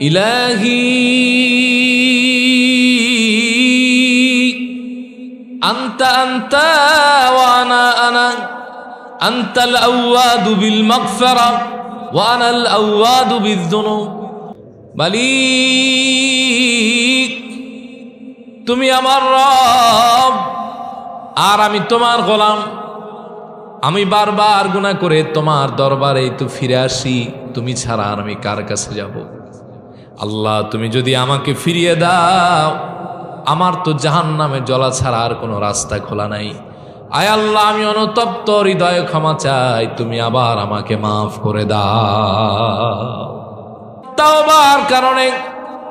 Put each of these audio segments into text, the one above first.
إلهي أنت أنت وأنا أنا أنت الأواد بالمغفرة وأنا الأواد بالذنوب মালিক তুমি আমার রব আর আমি তোমার গোলাম আমি বারবার গুণা করে তোমার দরবারে তো ফিরে আসি তুমি ছাড়া আর আমি কার কাছে যাব আল্লাহ, তুমি যদি আমাকে ফিরিয়ে দাও, আমার তো জাহান নামে জলা ছাড়া আর কোনো রাস্তা খোলা নাই। আয় আল্লাহ, আমি অনুতপ্ত, হৃদয়ে ক্ষমা চাই, তুমি আবার আমাকে মাফ করে দাও। তাওবার কারণে,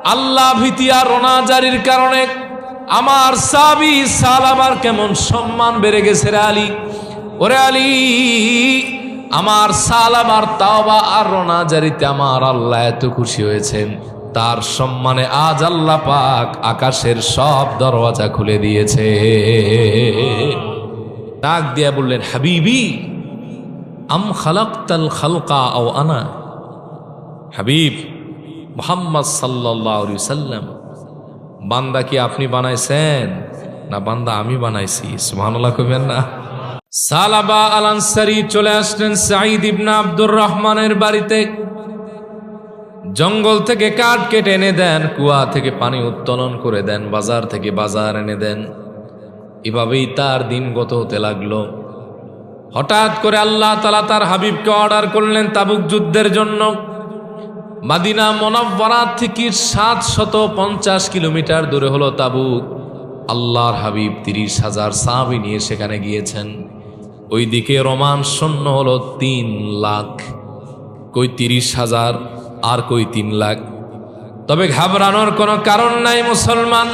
আল্লাহ ভীতি আর রোনাজারির কারণে, আমার সাবি সাল আমার কেমন সম্মান বেড়ে গেছে রে আলী। ওরে আলী আমার সালাবার তাওবা আর রোনাজারিতে আমার আল্লাহ এত খুশি হয়েছেন। তার সম্মানে আজ আল্লাহ পাক আকাশের সব দরওয়াজা খুলে দিয়েছে। ডাক দিয়া বললেন, হাবিবি, আম খালাক্তাল খালকা ও আনা? হাবিব, মোহাম্মদ সাল্লাহ সাল্লাম বান্দা কি আপনি বানাইছেন? না, বান্দা আমি বানাইছি। সুবহানাল্লাহ কইবেন না। সালাবা আল আনসারি চলে আসলেন সাঈদ ইবনা আব্দুর রহমানের বাড়িতে। জঙ্গল থেকে কাঠ কেটে এনে দেন, কুয়া থেকে পানি উত্তোলন করে দেন, বাজার থেকে বাজার এনে দেন। এভাবেই তার দিন গত হতে লাগল। হঠাৎ করে আল্লাহ তালা তার হাবিবকে অর্ডার করলেন তাবুক যুদ্ধের জন্য। মাদিনা মনব্বরাত থেকে সাত শত পঞ্চাশ কিলোমিটার দূরে হলো তাবুক। আল্লাহর হাবিব তিরিশ হাজার সাহাবি নিয়ে সেখানে গিয়েছেন। ওইদিকে রোমান সৈন্য হলো তিন লাখ, কই তিরিশ হাজার, আর কই তিন লাখ। তবে ঘাবড়ানোর কোনো কারণ নাই মুসলমান।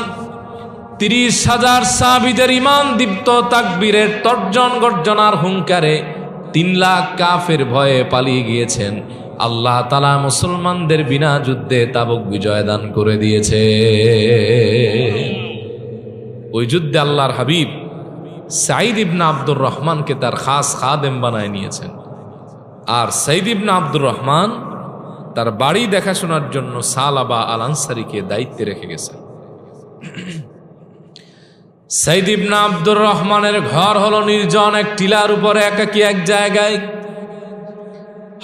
তিরিশ হাজার সাহাবিদের ইমান দীপ্ত তাকবীরের তর্জন গর্জনার হুঙ্কারে তিন লাখ কাফের ভয়ে পালিয়ে গিয়েছেন। আল্লাহ তালা মুসলমানদের বিনা যুদ্ধে তাবক বিজয় দান করে দিয়েছে। ওই যুদ্ধে আল্লাহর হাবিব সাইদ ইবনা আব্দুর রহমানকে তার খাস খাদেম বানায় নিয়েছেন। আর সাইদ ইবনা আব্দুর রহমান তার বাড়ি দেখাশোনার জন্য সালাবা আল আনসারিকে দায়িত্বে রেখে গেছেন। সাইদ ইবনা আব্দুর রহমানের ঘর হলো নির্জন এক টিলার উপরে একাকি এক জায়গায়।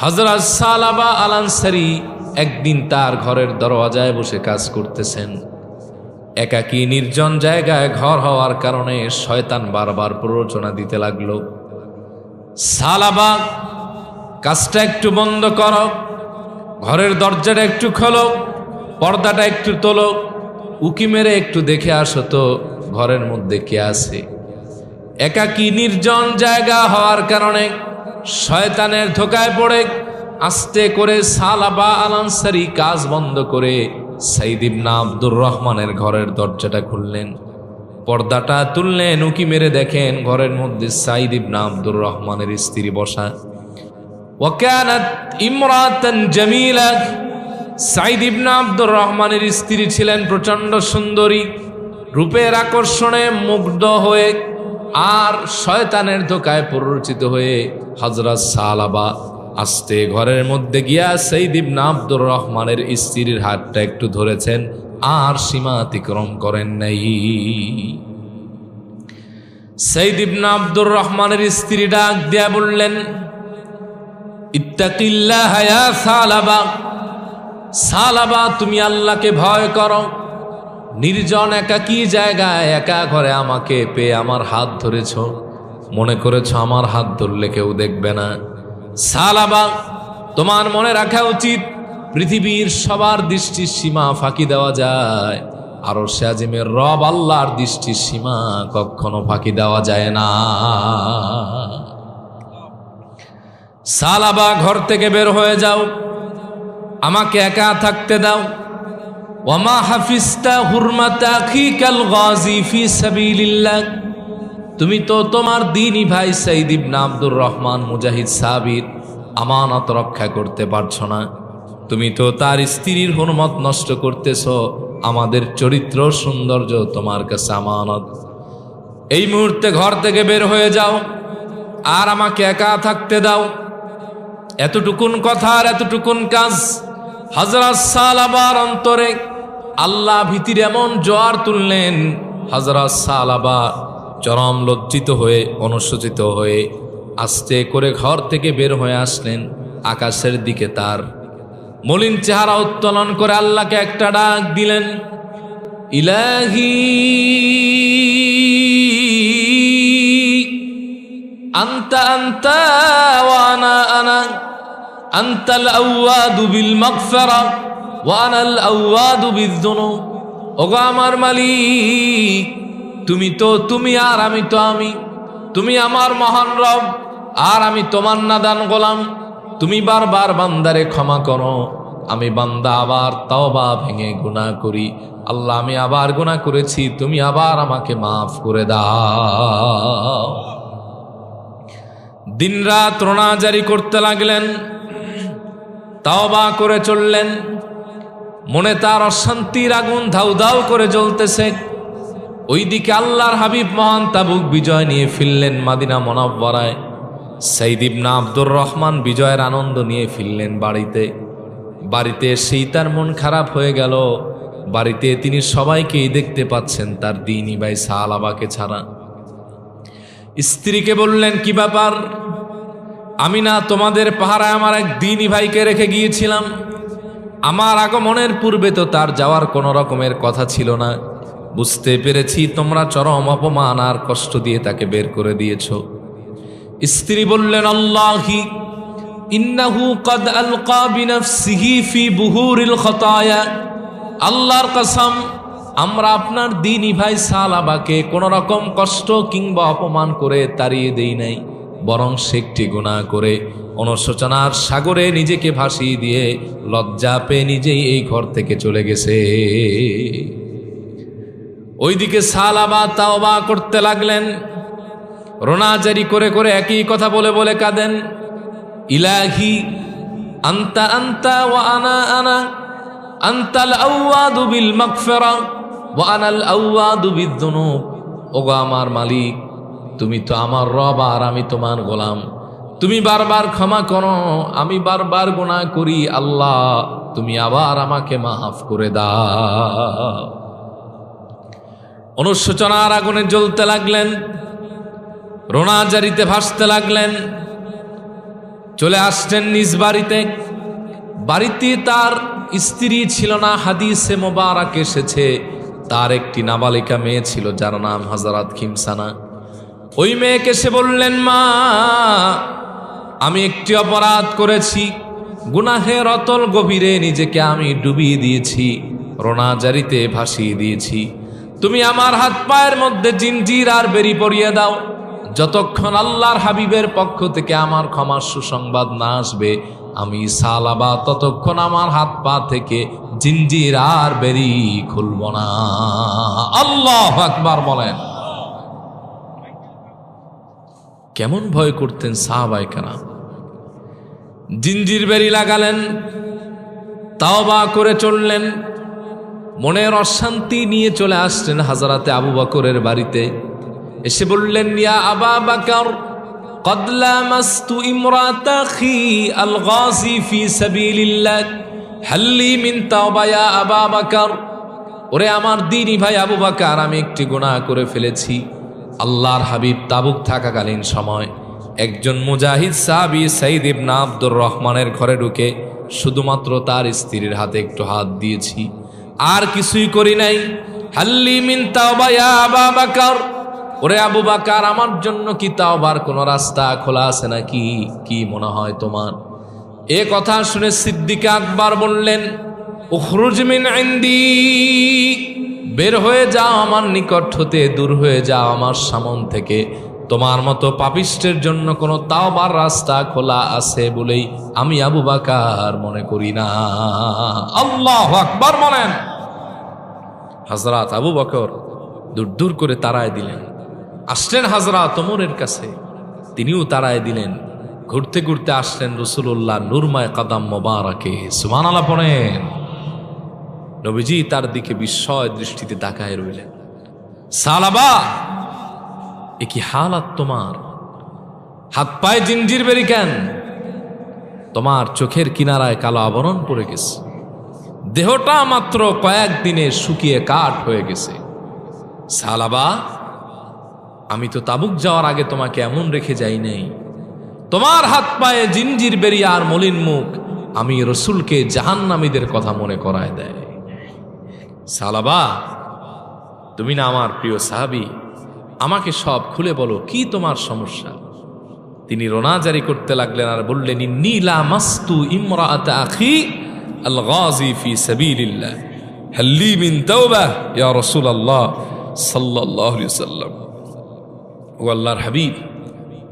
হজরত সালাবা আল আনসারি একদিন তার ঘরের দরওয়াজায় বসে কাজ করতেছেন। একাকী নির্জন জায়গায় ঘর হওয়ার কারণে শয়তান বারবার প্ররোচনা দিতে লাগল। সালাবা, কাজটা একটু বন্ধ করো। ঘরের দরজাটা একটু খোলো, পর্দাটা একটু তোলো। উকি মেরে একটু দেখে আসো তো ঘরের মধ্যে কে আছে। একাকী নির্জন জায়গা হওয়ার কারণে শয়তানের ধোকায় পড়ে আস্তে করে সালাবা আলানসারি কাজ বন্ধ করে সাইদিবনা আব্দুর রহমানের ঘরের দরজাটা খুললেন, পর্দাটা তুললেন, উকি মেরে দেখেন ঘরের মধ্যে সাইদ ইবনা আব্দুর রহমানের স্ত্রী বসা। ওয়াকানাত ইমরাতান জামিলা, সাইদ ইবনা আব্দুর রহমানের স্ত্রী ছিলেন প্রচণ্ড সুন্দরী, রূপের আকর্ষণে মুগ্ধ হয়ে আর শয়তানের ধোকায় প্ররোচিত হয়ে হজরত সালাবা আস্তে ঘরের মধ্যে গিয়া সেই দিবনা আব্দুর রহমানের স্ত্রীর হাতটা একটু ধরেছেন, আর সীমা অতিক্রম করেন নাই। সেই দিবনা আব্দুর রহমানের স্ত্রী ডাক দিয়া বললেন, ইত্তাকিল্লাহ হায়া সালাবা সালাবা, তুমি আল্লাহকে ভয় করো। নির্জন একাকী জায়গায় একা ঘরে আমাকে পেয়ে আমার হাত ধরেছ। মনে করেছ আমার হাত ধরলে কেউ দেখবে না। সালাবা, তোমার মনে রাখা উচিত, পৃথিবীর সবার দৃষ্টির সীমা ফাঁকি দেওয়া যায়। আর শাজিমের রব আল্লাহর দৃষ্টির সীমা কখনো ফাঁকি দেওয়া যায় না। সালাবা, ঘর থেকে বের হয়ে যাও। আমাকে একা থাকতে দাও। ওমা হাফিস্তা হুরমাতা খিকাল গাজী ফি সাবিলিল্লাহ। তুমি তো তোমার দিনই ভাই সাইদ ইবনা আব্দুর রহমান মুজাহিদ সাবির। আমানত রক্ষা করতে পারছ না। তুমি তো তার স্ত্রীর হনুমত নষ্ট করতেছ। আমাদের চরিত্র সৌন্দর্য তোমার কাছে আমানত। এই মুহূর্তে ঘর থেকে বের হয়ে যাও। আর আমাকে একা থাকতে দাও। এতটুকুন কথা আর এতটুকুন কাজ। হজরত সালাবার অন্তরে আল্লাহ ভীতির এমন জোয়ার তুললেন। হজরত সালাবা চরম লজ্জিত হয়ে অনুসূচিত হয়ে আস্তে করে ঘর থেকে বের হয়ে আসলেন আকাশের দিকে তার। মলিন চেহারা উত্তোলন করে আল্লাহকে একটা ডাক দিলেন, ইলাহি আন্তা আন্তা ওয়ানা আনা আন্তাল আউয়াদু ওয়ানাল আমার মালিক তুমি তো, তুমি আর আমি তো আমি। তুমি আমার মহান রব, আর আমি তোমার নাদান গোলাম। তুমি বারবার বান্দারে ক্ষমা করো। আমি বান্দা আবার তওবা ভেঙে গুনাহ করি। আল্লাহ, আমি আবার গুনাহ করেছি, তুমি আবার আমাকে মাফ করে দাও। দিনরাত রোনাজারি করতে লাগলেন, তাওবা করে চললেন। মনে তার অশান্তির আগুন ধাউ ধাউ করে জ্বলতেছে। ওইদিকে আল্লাহর হাবিব মহান তাবুক বিজয় নিয়ে ফিরলেন মাদিনা মনাব্বরায় সাইদ ইবনা আব্দুর রহমান বিজয়ের আনন্দ নিয়ে ফিরলেন বাড়িতে। বাড়িতে সেই তার মন খারাপ হয়ে গেল। বাড়িতে তিনি সবাইকেই দেখতে পাচ্ছেন তার দিনই ভাই সাহালাবাকে ছাড়া। স্ত্রীকে বললেন, কি ব্যাপার? আমি না তোমাদের পাহারায় আমার এক দিনই ভাইকে রেখে গিয়েছিলাম। আমার আগমনের পূর্বে তো তার যাওয়ার কোনো রকমের কথা ছিল না। বুঝতে পেরেছি তোমরা চরম অপমান আর কষ্ট দিয়ে তাকে বের করে দিয়েছ। স্ত্রী বললেন, আল্লাহি, ইন্নাহু কদ আলকা বিনফসিহি ফি বুহুরিল খতায়া। আল্লাহর কসম, আমরা আপনার দিনই ভাই সালাবাকে কোন রকম কষ্ট কিংবা অপমান করে তাড়িয়ে দেই নাই, বরং সে একটি গুণা করে অনুশোচনার সাগরে নিজেকে ভাসিয়ে দিয়ে লজ্জা পেয়ে নিজেই এই ঘর থেকে চলে গেছে। ওইদিকে সালাবা তাওবা করতে লাগলেন। রোনাজারি করে করে একই কথা বলে বলে কাঁদেন। ইলাহি, আন্তা আন্তা ওয়া আনা আনা, আন্তাল আউয়াদু বিল মাগফিরা ওয়া আনাল আউয়াদু বিদ্যুনুব ওগো আমার মালিক, তুমি তো আমার রব আর আমি তোমার গোলাম। তুমি বারবার ক্ষমা করো, আমি বারবার গুনাহ করি, আল্লাহ, তুমি আবার আমাকে মাফ করে দাও। অনুশোচনার আগুনে জ্বলতে লাগলেন, রোনাজারিতে ভাসতে লাগলেন, চলে আসছেন নিজ বাড়িতে। বাড়িতে তার স্ত্রী ছিল না, হাদিসে মোবারক এসেছে, তার একটি নাবালিকা মেয়ে ছিল, যার নাম হাজারাত খিমসানা ওই মেয়েকে সে বললেন, মা, আমি একটি অপরাধ করেছি গুনাহের অতল গভীরে নিজেকে আমি ডুবিয়ে দিয়েছি, রোনাজারিতে ভাসিয়ে দিয়েছি। তুমি আমার হাত পায়ের মধ্যে জিনজির আর বেরি পরিয়ে দাও। যতক্ষণ আল্লাহর হাবিবের পক্ষ থেকে আমার ক্ষমার সুসংবাদ না আসবে, আমি সালাবা, ততক্ষণ আমার হাত পা থেকে জিনজির আর বেরি খুলব না। আল্লাহ আকবার বলেন। কেমন ভয় করতেন সাহাবাই কারাম। জিঞ্জির বেরি লাগালেন, তাওবা করে চললেন মনের অশান্তি নিয়ে চলে আসছেন হাজারাতে আবু বাকরের বাড়িতে। এসে বললেন, ইয়া আবা বাকর কদলামাস্তু ইমরাতা খি আল গাজি ফি সাবিলিল্লাহ। হাল্লি মিন তাওবা ইয়া আবা বাকর। ওরে আমার দিনই ভাই আবু বাকার, আমি একটি গুনাহ করে ফেলেছি। আল্লাহর হাবিব তাবুক থাকাকালীন সময় একজন মুজাহিদ সাহাবি সাইদ ইবনা আব্দুর রহমানের ঘরে ঢুকে শুধুমাত্র তার স্ত্রীর হাতে একটু হাত দিয়েছি। আর কিছুই করি নাই। হাল্লি মিন তাওবা আবা বাকার। ওরে আবু বাকার, আমার জন্য কি তাওবার কোনো রাস্তা খোলা আছে নাকি? কি মনে হয় তোমার? এ কথা শুনে সিদ্দিক আকবর বললেন মিন বের হয়ে যাও আমার নিকট হতে, দূর হয়ে যাও আমার সামন থেকে। তোমার মতো পাপিষ্টের জন্য কোনো তাওবার রাস্তা খোলা আছে বলেই আমি আবু বাকার মনে করি না। আল্লাহ আকবার বলেন। হাজরাত আবু বকর দূর দূর করে তারায় দিলেন। আসলেন হাজরাত ওমরের কাছে। তিনিও তারায় দিলেন। ঘুরতে ঘুরতে আসলেন রসুল্লাহ নুরমায় কাদাম মোবারকে। সুমান আলা পড়েন। নবীজি তার দিকে বিস্ময় দৃষ্টিতে তাকায় রইলেন। সালাবা এ কি হালাত তোমার? হাত পায়ে জিঞ্জির বেরি কেন? তোমার চোখের কিনারায় কালো আবরণ পড়ে গেছে। দেহটা মাত্র কয়েকদিনে শুকিয়ে কাঠ হয়ে গেছে। সালাবা, আমি তো তাবুক যাওয়ার আগে তোমাকে এমন রেখে যাই নাই। তোমার হাত পায়ে জিঞ্জির বেরিয়ে আর মলিন মুখ আমি রসুলকে জাহান্নামীদের কথা মনে করায় দেয়। সালাবা, তুমি না আমার প্রিয় সাহাবি আমাকে সব খুলে বলো, কি তোমার সমস্যা? তিনি রোনাজারি করতে লাগলেন আর বললেন নীলা মাস্তু আখি আল মিন ইয়া হাবিব,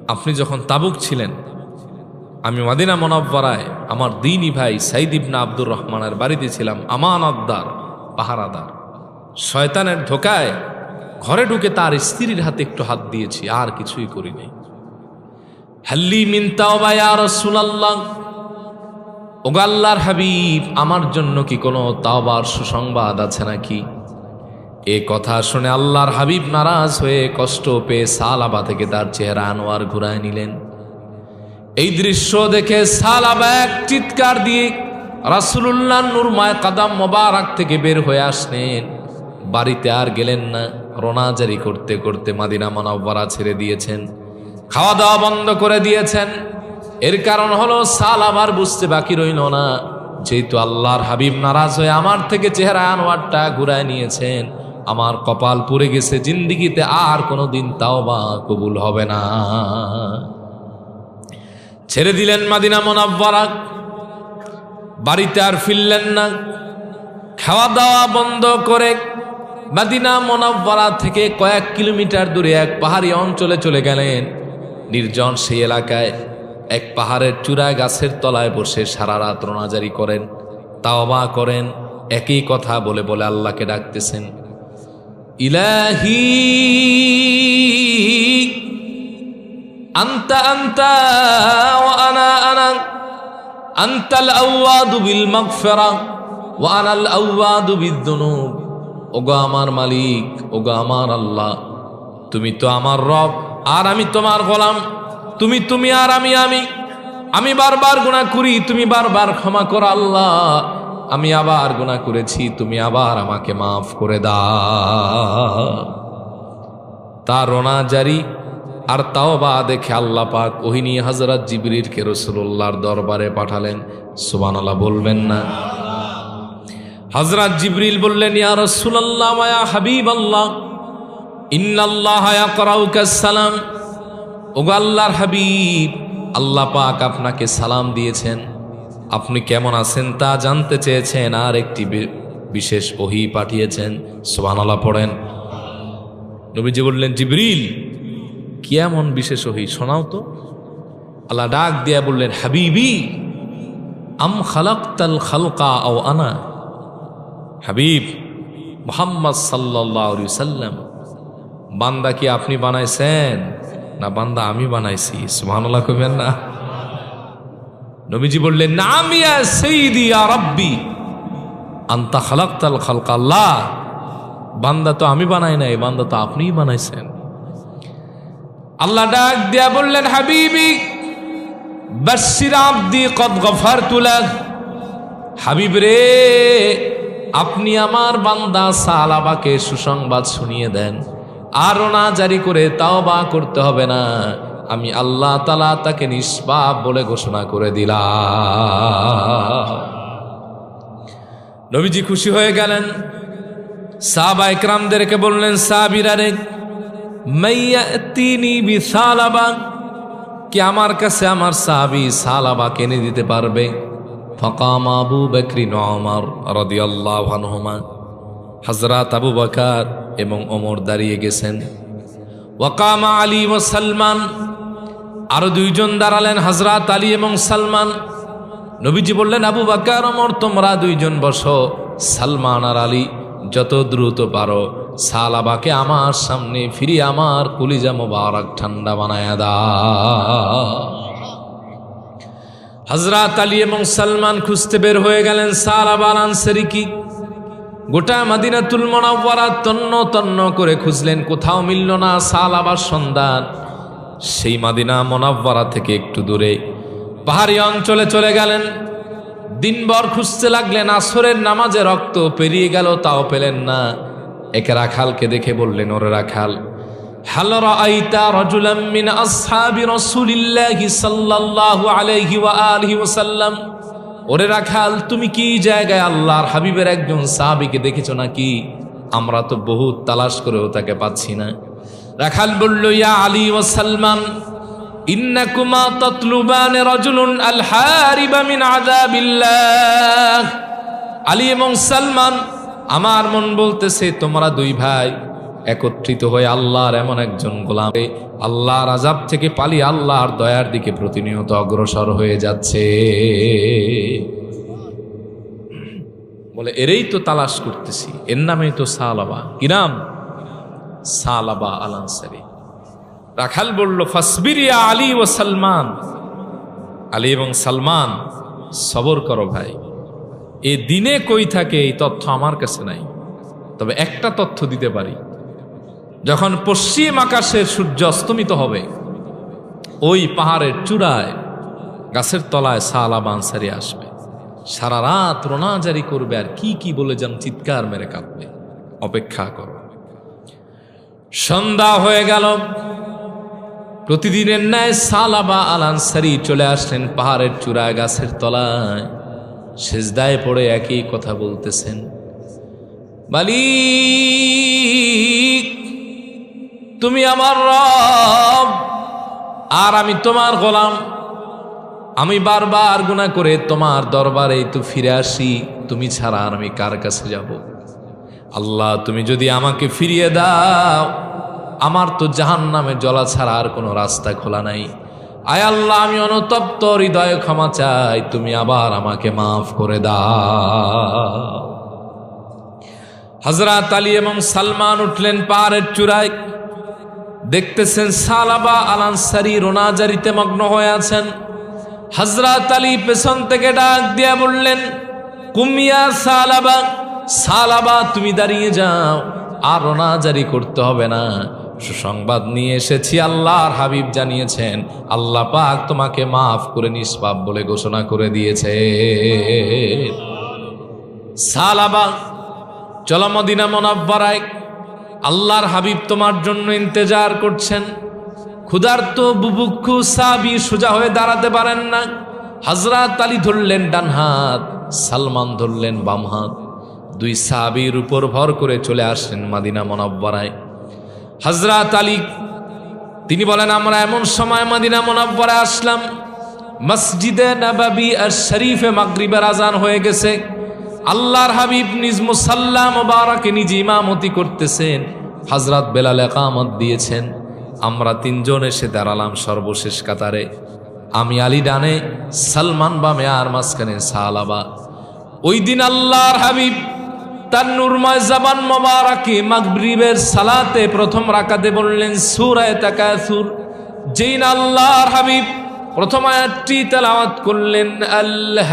আপনি যখন তাবুক ছিলেন, আমি মাদিনা মনাব্বরায় আমার দিনী ভাই সাইদ ইবনা আব্দুর রহমানের বাড়িতে ছিলাম আমানতদার পাহারাদার। শয়তানের ধোকায় ঘরে ঢুকে তার স্ত্রীর হাতে একটু হাত দিয়েছি, আর কিছুই করি নাই হাল্লি মিনতাও বা ইয়া রাসূলুল্লাহ। ওগো আল্লাহর হাবিব, আমার জন্য কি কোনো তাওবার সুসংবাদ আছে নাকি? এ কথা শুনে আল্লাহর হাবিব নারাজ হয়ে কষ্ট পেয়ে সালাবা থেকে তার চেহারা আনোয়ার ঘুরায় নিলেন। এই দৃশ্য দেখে সালাবা এক চিৎকার দিয়ে রাসুলুল্লাহ নুরমায় কাদাম মোবারক থেকে বের হয়ে আসলেন। বাড়িতে আর গেলেন না। রোনাজারি করতে করতে মাদিনা মানবরা ছেড়ে দিয়েছেন। খাওয়া দাওয়া বন্ধ করে দিয়েছেন। এর কারণ হলো সাল আবার বুঝতে বাকি রইল না। যেহেতু আল্লাহর হাবিব নারাজ হয়ে আমার থেকে চেহারা আনোয়ারটা ঘুরায় নিয়েছেন, আমার কপাল পুড়ে গেছে জিন্দিগিতে আর কোনো দিন তাও বা কবুল হবে না। ছেড়ে দিলেন মাদিনা মোনাব্বরাক বাড়িতে আর ফিরলেন না। খাওয়া দাওয়া বন্ধ করে মাদিনা মোনাব্বরা থেকে কয়েক কিলোমিটার দূরে এক পাহাড়ি অঞ্চলে চলে গেলেন। নির্জন সেই এলাকায় এক পাহাড়ের চূড়ায় গাছের তলায় বসে সারা রাত রোনাজারি করেন, তাওবা করেন, একই কথা বলে বলে আল্লাহকে ডাকতেছেন। ইলাহি, আন্তা আন্তা আনা আনা, আন্তাল আউয়াদু বিল মাগফিরা, ওয়া আনাল আউয়াদু বিদ্দুনুব। ওগো আমার মালিক, ওগো আমার আল্লাহ, তুমি তো আমার রব, আর আমি তোমার গোলাম, তুমি তুমি আর আমি আমি আমি বারবার গুণা করি, তুমি বারবার ক্ষমা করো আল্লাহ, আমি আবার গুণা করেছি, তুমি আবার আমাকে মাফ করে দাও। তার রোনা জারি, আর তাও বা দেখে আল্লাহ পাক ওহিনী হজরত জিবরিরকে রসুল্লাহর দরবারে পাঠালেন সুবানাল্লাহ বলবেন না। হজরত জিবরিল বললেন, ইয়া রসুল্লাহ মায়া হাবিব আল্লাহ ইন্নাল্লাহ সালাম। ওগো আল্লাহর হাবিব, আল্লাহ পাক আপনাকে সালাম দিয়েছেন। আপনি কেমন আছেন তা জানতে চেয়েছেন, আর একটি বিশেষ ওহি পাঠিয়েছেন। সুবহানাল্লাহ পড়েন। নবীজি বললেন, জিবরিল কি এমন বিশেষ ওহি, শোনাও তো। আল্লাহ ডাক দিয়া বললেন, হাবিবি, আম খালাক্তাল খালকা ও আনা? হাবিব, মোহাম্মদ সাল্লাহ সাল্লাম বান্দা কি আপনি বানাইছেন না বান্দা আমি বানাইছি? সুবহানাল্লাহ কইবেন না। নবীজি বললেন না আমি রব্বি, আন্তা খালাক্তাল খালকা আল্লাহ, বান্দা তো আমি বানাই নাই, বান্দা তো আপনিই বানাইছেন। আল্লাহ ডাক দিয়া বললেন, হাবিবি বাশির আব্দি কদ গফারতু লাক। হাবিব রে আপনি আমার বান্দা সালাবাকে সুসংবাদ শুনিয়ে দেন। আর না জারি করে তাও বা করতে হবে না। আমি আল্লাহ তালা তাকে নিষ্পাপ বলে ঘোষণা করে দিলাম। নবীজি খুশি হয়ে গেলেন। সাহাবা একরামদেরকে বললেন সাবিরা রে মাইয়াতিনি বিসালাবা কি আমার কাছে আমার সাহাবি সালাবা কেনে দিতে পারবে? ফকাম আবু বকরি নমার রদিয়াল্লাহ আনহুমা হজরত আবু বকার এবং ওমর দাঁড়িয়ে গেছেন। ওয়াকামা আলী ও সালমান আরও দুইজন দাঁড়ালেন হজরত আলী এবং সালমান। নবীজি বললেন, আবু বাকার, ওমর, তোমরা দুইজন বসো, সালমান আর আলী, যত দ্রুত পারো। সালাবাকে আমার সামনে ফিরিয়ে আমার কলিজা মোবারক ঠান্ডা বানায় দাও। হজরত আলী এবং সালমান খুঁজতে বের হয়ে গেলেন সালাবার আনসারি কি গোটা মাদিনাতুল মনাওয়ারা তন্ন তন্ন করে খুঁজলেন, কোথাও মিলল না সালাবার সন্ধান। সেই মাদিনা মনাওয়ারা থেকে একটু দূরে পাহাড়ি অঞ্চলে চলে গেলেন। দিনভর খুঁজতে লাগলেন, আসরের নামাজে রক্ত পেরিয়ে গেল, তাও পেলেন না। একে রাখালকে দেখে বললেন, ওরে রাখাল هل رأيت رجلا من أصحاب رسول الله صلى الله عليه وآله وسلم ওরে রাখাল তুমি কি জায়গায় আল্লাহর হাবিবের একজন সাহাবিকে দেখেছো নাকি আমরা তো বহুত তালাশ করেও তাকে পাচ্ছি না রাখাল বলল ইয়া আলী ও সালমান ইন্নাকুমা ততলুবান রাজুলুন আল হারিবা মিন আযাবিল্লাহ আলী এবং সালমান আমার মন বলতেছে তোমরা দুই ভাই একত্রিত হয়ে আল্লাহর এমন একজন গোলাম। আল্লাহর আজাব থেকে পালি আল্লাহর দয়ার দিকে প্রতিনিয়ত অগ্রসর হয়ে যাচ্ছে। বলে, এরেই তো তালাশ করতেছি। এর নামেই তো সালাবা। কি নাম? সালাবা আল আনসারি রাখাল বলল ফাসবিরিয়া আলী ও সালমান। আলী এবং সালমান, সবর করো ভাই। এ দিনে কই থাকে এই তথ্য আমার কাছে নাই। তবে একটা তথ্য দিতে পারি। যখন পশ্চিম আকাশে সূর্য অস্তমিত হবে, ওই পাহাড়ের চূড়ায়, গাছের তলায় সালাবা আনসারি আসবে। সারা রাত রোনাজারি করবে আর কি কি বলে যেন চিৎকার মেরে কাঁদবে। অপেক্ষা করো। সন্ধ্যা হয়ে গেল। প্রতিদিনের ন্যায় সালাবা আল আনসারি চলে আসলেন পাহাড়ের চূড়ায় গাছের তলায়। সেজদায় পড়ে একই কথা বলতেছেন। মালিক! তুমি আমার রব, আর আমি তোমার গোলাম। আমি বারবার গুণা করে তোমার দরবারে তো ফিরে আসি, তুমি ছাড়া আর আমি কার কাছে যাব? আল্লাহ, তুমি যদি আমাকে ফিরিয়ে দাও, আমার তো জাহান নামে জলা ছাড়া আর কোনো রাস্তা খোলা নাই। আয় আল্লাহ, আমি অনুতপ্ত, হৃদয়ে ক্ষমা চাই, তুমি আবার আমাকে মাফ করে দাও। হজরত আলী এবং সালমান উঠলেন পাহাড়ের চূড়ায়। দেখতেছেন সালাবা আলানসারি রোনাজারিতে মগ্ন হয়ে আছেন। হজরত আলী পেছন থেকে ডাক দিয়া বললেন, কুমিয়া সালাবা সালাবা, তুমি দাঁড়িয়ে যাও, আর রোনাজারি করতে হবে না। সুসংবাদ নিয়ে এসেছি, আল্লাহর হাবিব জানিয়েছেন, আল্লাহ পাক তোমাকে মাফ করে নিষ্পাপ বলে ঘোষণা করে দিয়েছে। সালাবা, চলো মদিনা মনাব্বারায় আল্লাহর হাবিব তোমার জন্য ইন্তজার করছেন। ক্ষুধার্ত বুবুক্ষু সাবি সোজা হয়ে দাঁড়াতে পারেন না। হাজরাত আলী ধরলেন ডান হাত, সালমান ধরলেন বাম হাত। দুই সাবির উপর ভর করে চলে আসলেন মাদিনা মনাব্বারায়। হাজরাত আলী, তিনি বলেন, আমরা এমন সময় মাদিনা মনাব্বারায় আসলাম। মসজিদে নবাবি আর শরীফে মাগরিবের আজান হয়ে গেছে। আল্লাহর হাবিব নিজ মুসাল্লা মোবারকে নিজ ইমামতি করতেছেন। হাজরাত বেলাল একামত দিয়েছেন। আমরা তিনজন এসে দাঁড়ালাম সর্বশেষ কাতারে। আমি আলী ডানে, সালমান বামে আর মাঝখানে সালাবা ওই দিন আল্লাহর হাবিব তার নুরময় জাবান মোবারকে সালাতে প্রথম রাকাতে বললেন সুরায় তাকাসুর। যেই না আল্লাহর হাবিব প্রথম আয়াতটি তেলাওয়াত করলেন আল্লাহ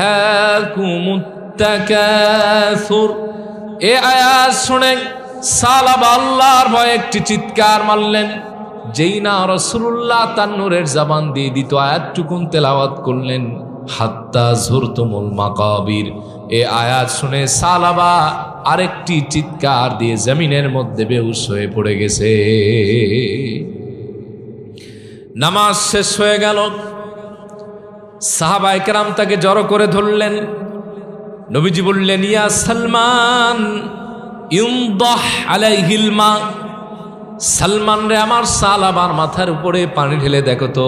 তাকাসুর এ আয়াত শুনে সালাব আল্লাহর ভয়ে একটি চিৎকার মারলেন। যেই না রসুল্লাহ তার নূরের জাবান দিয়ে দিত আয়াতটুকুন তেলাওয়াত করলেন। হাত্তা ঝুরতুমুল মাকাবির। এ আয়াত শুনে সালাবা আরেকটি চিৎকার দিয়ে জমিনের মধ্যে বেহুশ হয়ে পড়ে গেছে। নামাজ শেষ হয়ে গেল। সাহাবা একরাম তাকে জড়ো করে ধরলেন। নবীজি বললেন, ইয়া সালমান, ইউমদহ আলাইহিল মা সালমান রে, আমার সাল আমার মাথার উপরে পানি ঢেলে দেখো তো,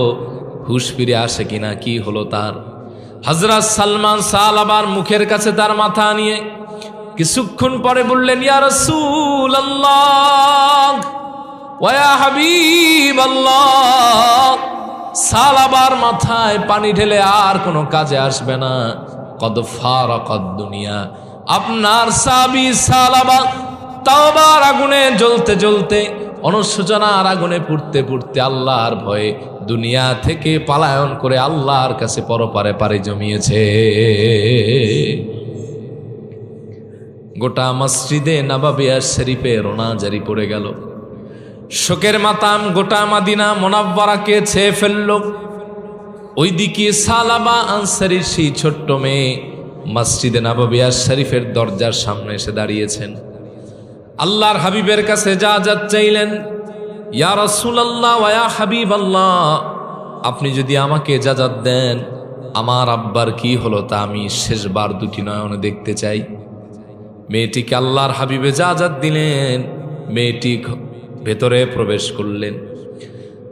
হুশ ফিরে আসে কিনা, কি হলো তার? হজরত সালমান সাল আবার মুখের কাছে তার মাথা নিয়ে কিছুক্ষণ পরে বললেন, ইয়া রসুল ওয়া হাবিব আল্লাহ সাল আবার মাথায় পানি ঢেলে আর কোনো কাজে আসবে না। কদ ফারাকাদ দুনিয়া। আপনার সাবি সালাবা তাওবার আগুনে জ্বলতে জ্বলতে, অনুশোচনার আগুনে পুড়তে পুড়তে আল্লাহর ভয়ে দুনিয়া থেকে পালায়ন করে আল্লাহর কাছে পরপারে পারে জমিয়েছে। গোটা মসজিদে নবাবিয়া শরীফে রোনা জারি পড়ে গেল। শোকের মাতাম গোটা মাদিনা মোনাব্বারাকে ছেয়ে ফেলল। ওইদিকে সালামা আনসারির সেই ছোট্ট মেয়ে মসজিদে নাবাবিয়া শরীফের দরজার সামনে এসে দাঁড়িয়েছেন। আল্লাহর হাবিবের কাছে যা যা চাইলেন। ইয়া রাসূলুল্লাহ ওয়া হাবিব আল্লাহ আপনি যদি আমাকে এজাজত দেন, আমার আব্বার কি হলো তা আমি শেষবার দুটি নয়নে দেখতে চাই। মেয়েটিকে আল্লাহর হাবিবে জাজাত দিলেন, মেয়েটি ভেতরে প্রবেশ করলেন।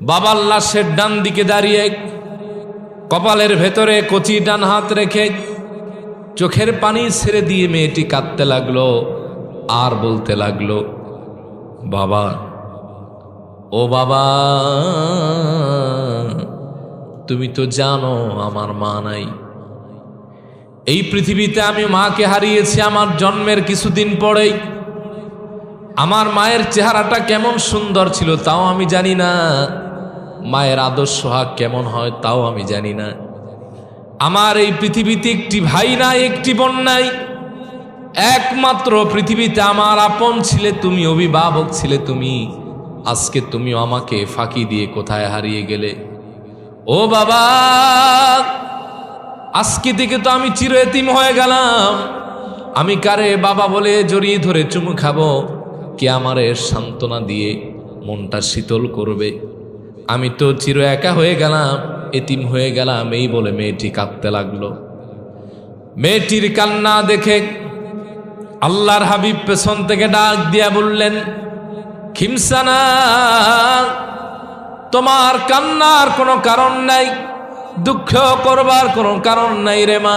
বাবার লাশের ডান দিকে দাঁড়িয়ে কপালের ভেতরে কচি ডান হাত রেখে চোখের পানি ছেড়ে দিয়ে মেয়েটি কাঁদতে লাগল, আর বলতে লাগল, বাবা, ও বাবা, তুমি তো জানো আমার মা নাই। এই পৃথিবীতে আমি মাকে হারিয়েছি আমার জন্মের কিছুদিন পরেই। আমার মায়ের চেহারাটা কেমন সুন্দর ছিল তাও আমি জানি না। মায়ের আদর্শ হাক কেমন হয় তাও আমি জানি না। আমার এই পৃথিবীতে একটি ভাই নাই, একটি বোন নাই। একমাত্র পৃথিবীতে আমার আপন ছিলে তুমি, অভিভাবক ছিলে তুমি। আজকে তুমিও আমাকে ফাঁকি দিয়ে কোথায় হারিয়ে গেলে? ও বাবা, আজকে থেকে তো আমি চির এতিম হয়ে গেলাম। আমি কারে বাবা বলে জড়িয়ে ধরে চুমু খাব? কে আমারে সান্ত্বনা দিয়ে মনটা শীতল করবে? আমি তো চির একা হয়ে গেলাম, এতিম হয়ে গেলাম, এই বলে মেয়েটি কাঁদতে লাগল। মেয়েটির কান্না দেখে আল্লাহর হাবিব পেছন থেকে ডাক দিয়া বললেন খিমসানা তোমার কান্নার কোনো কারণ নাই, দুঃখ করবার কোনো কারণ নাই রে মা।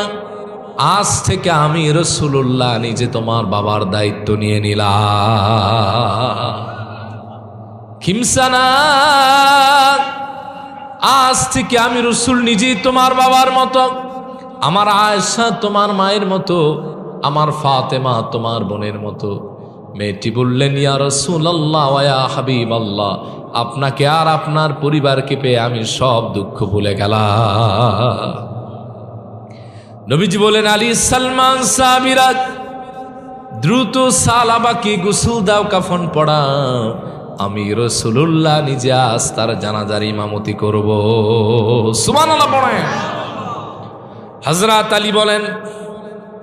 আজ থেকে আমি রসুল্লাহ নিজে তোমার বাবার দায়িত্ব নিয়ে নিলাম। খিমসানা আজ থেকে আমি রসুল নিজেই তোমার বাবার মতো। আমার আয়সা তোমার মায়ের মতো। আমার ফাতেমা তোমার বোনের মতো। মেয়েটি বললেন, ইয়া রসুল আল্লাহ হাবিব আল্লাহ আপনাকে আর আপনার পরিবারকে পেয়ে আমি সব দুঃখ ভুলে গেলাম। নবীজি বলেন আলী সালমান সাবিরাজ দ্রুত সালাবাকে গোসল দাও, কাফন পড়াও। আমি রসুল্লাহ নিজে আজ তার জানাজার ইমামতি করব। সুমান হজরত আলী বলেন,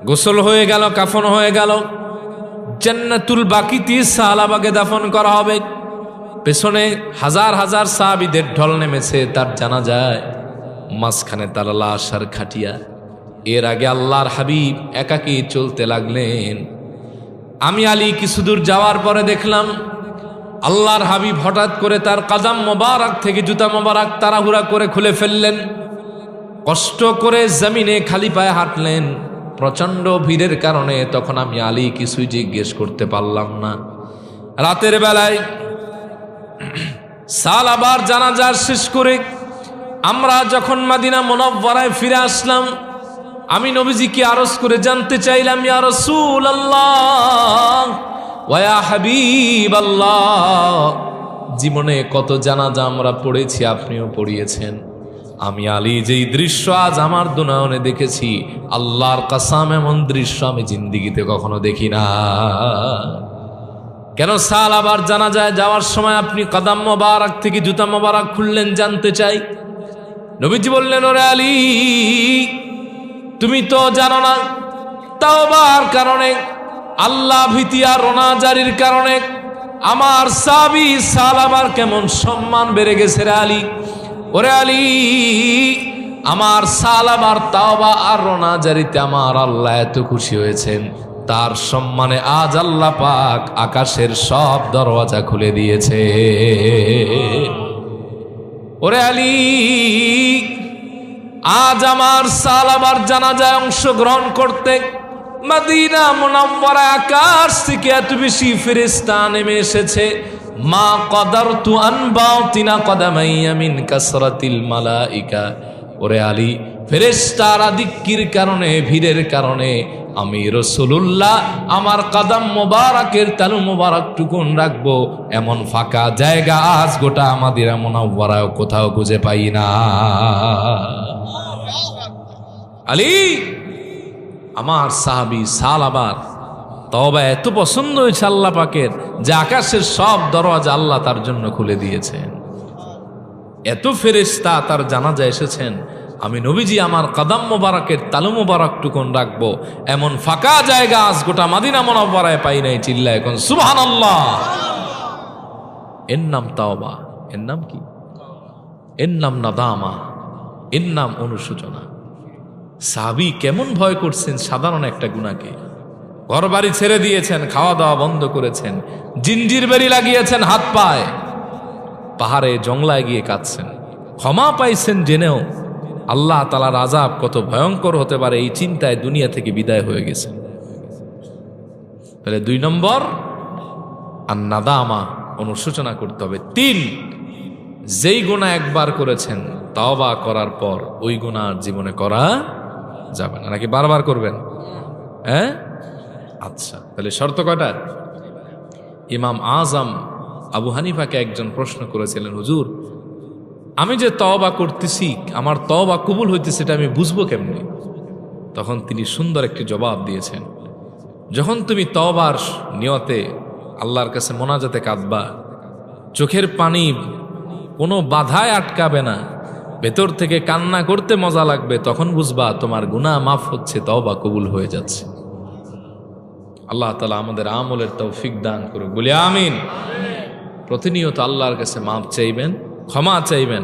গোসল হয়ে গেল, কাফন হয়ে গেল। জান্নাতুল বাকিতে সালাবাকে দাফন করা হবে। পেছনে হাজার হাজার সাহাবিদের ঢল নেমেছে তার জানা যায় মাঝখানে তার লাশ আর খাটিয়া। এর আগে আল্লাহর হাবিব একাকী চলতে লাগলেন। আমি আলী কিছু দূর যাওয়ার পরে দেখলাম আল্লাহর হাবিব হঠাৎ করে তার কাজাম মোবারক থেকে জুতা মোবারক তাড়াহুড়া করে খুলে ফেললেন। কষ্ট করে জমিনে খালি পায়ে হাঁটলেন। প্রচণ্ড ভিড়ের কারণে তখন আমি আলী কিছুই জিজ্ঞেস করতে পারলাম না। রাতের বেলায় সাল আবার জানাজা শেষ করে আমরা যখন মাদিনা মনব্বরায় ফিরে আসলাম, আমি নবীজিকে আরজ করে জানতে চাইলাম, ইয়া রসুল আল্লাহ ওয়া জীবনে কত জানাজা আমরা পড়েছি, আপনিও পড়িয়েছেন। আমি আলী যেই দৃশ্য আজ আমার দুনায়নে দেখেছি, আল্লাহর কাসাম এমন দৃশ্য আমি জিন্দিগিতে কখনো দেখি না। কেন সাল আবার জানা যায় যাওয়ার সময় আপনি কাদাম মোবারক থেকে জুতা মোবারক খুললেন জানতে চাই? নবীজি বললেন, ওরে আলী, তুমি তো জানো না, তাওবার কারণে আল্লাহ আর রোনাজারির কারণে আমার সাবি সাল আবার কেমন সম্মান বেড়ে গেছে রে আলী। ওরে আলী, আমার সাল আবার তাওবা আর রোনাজারিতে আমার আল্লাহ এত খুশি হয়েছেন। তার সম্মানে আজ আল্লাহ পাক আকাশের সব দরওয়াজা খুলে দিয়েছে। ওরে আলী, আজ আমার সাল আবার জানা যায় অংশগ্রহণ করতে মাদিনা মোনাম্মরা আকাশ থেকে এত বেশি ফেরেস্তা নেমে এসেছে? মা কদার তু আনবাও তিনা কদামাইয়া মিন কাসরাতিল মালাইকা। ওরে আলী ফেরেস্তার আধিক্যির কারণে, ভিড়ের কারণে আমি রসুল্লাহ আমার কাদাম মোবারকের তালু মোবারক টুকুন রাখব। এমন ফাঁকা জায়গা আজ গোটা আমাদের এমন কোথাও খুঁজে পাই না। আলী আমার সাহাবি সাল আবার তবে এত পছন্দ হয়েছে আল্লাহ পাকের যে আকাশের সব দরওয়াজা আল্লাহ তার জন্য খুলে দিয়েছেন। এত ফেরেস্তা তার জানাজা এসেছেন। আমি নবীজি আমার কাদাম মোবারকের তালু মোবারক টুকুন রাখব। এমন ফাঁকা জায়গা আজ গোটা মাদিনা মনোবরায় পাই নাই চিল্লা এখন সুবহান এর নাম তাওবা, এর নাম কি? এর নাম নাদামা, এর নাম অনুশোচনা। সাবি কেমন ভয় করছেন সাধারণ একটা গুণাকে। ঘর বাড়ি ছেড়ে দিয়েছেন খাওয়া দাওয়া বন্ধ করেছেন, জিঞ্জির বেরি লাগিয়েছেন হাত পায়। পাহাড়ে জংলায় গিয়ে কাঁদছেন। ক্ষমা পাইছেন জেনেও আল্লাহ তালার আজাব কত ভয়ঙ্কর হতে পারে এই চিন্তায় দুনিয়া থেকে বিদায় হয়ে গেছে তাহলে দুই নম্বর আর নাদামা অনুশোচনা করতে হবে। তিন, যেই গোনা একবার করেছেন, তাওবা করার পর ওই আর জীবনে করা যাবে না, নাকি বারবার করবেন? হ্যাঁ? আচ্ছা তাহলে শর্ত কয়টা? ইমাম আজম আবু হানিফাকে একজন প্রশ্ন করেছিলেন, হুজুর, আমি যে তওবা করতেছি, আমার তওবা কবুল হইতেছে এটা আমি বুঝব কেমনি? তখন তিনি সুন্দর একটি জবাব দিয়েছেন, যখন তুমি তওবার নিয়তে আল্লাহর কাছে মোনাজাতে কাঁদবা, চোখের পানি কোনো বাধায় আটকাবে না ভেতর থেকে কান্না করতে মজা লাগবে, তখন বুঝবা তোমার গুনাহ মাফ হচ্ছে, তওবা কবুল হয়ে যাচ্ছে। আল্লাহ তালা আমাদের আমলের তৌফিক দান করুক। বলি আমিন। প্রতিনিয়ত আল্লাহর কাছে মাপ চাইবেন, ক্ষমা চাইবেন।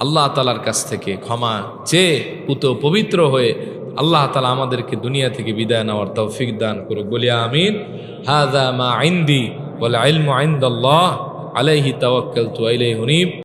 আল্লাহ তালার কাছ থেকে ক্ষমা চেয়ে পুত পবিত্র হয়ে আল্লাহ তালা আমাদেরকে দুনিয়া থেকে বিদায় নেওয়ার তৌফিক দান করুক। বলি আমিন। হাদা মা আইন্দি বলে আইলমু আইন্দাল্লাহ আলাইহি তাওয়াক্কালতু আলাইহি হুনিব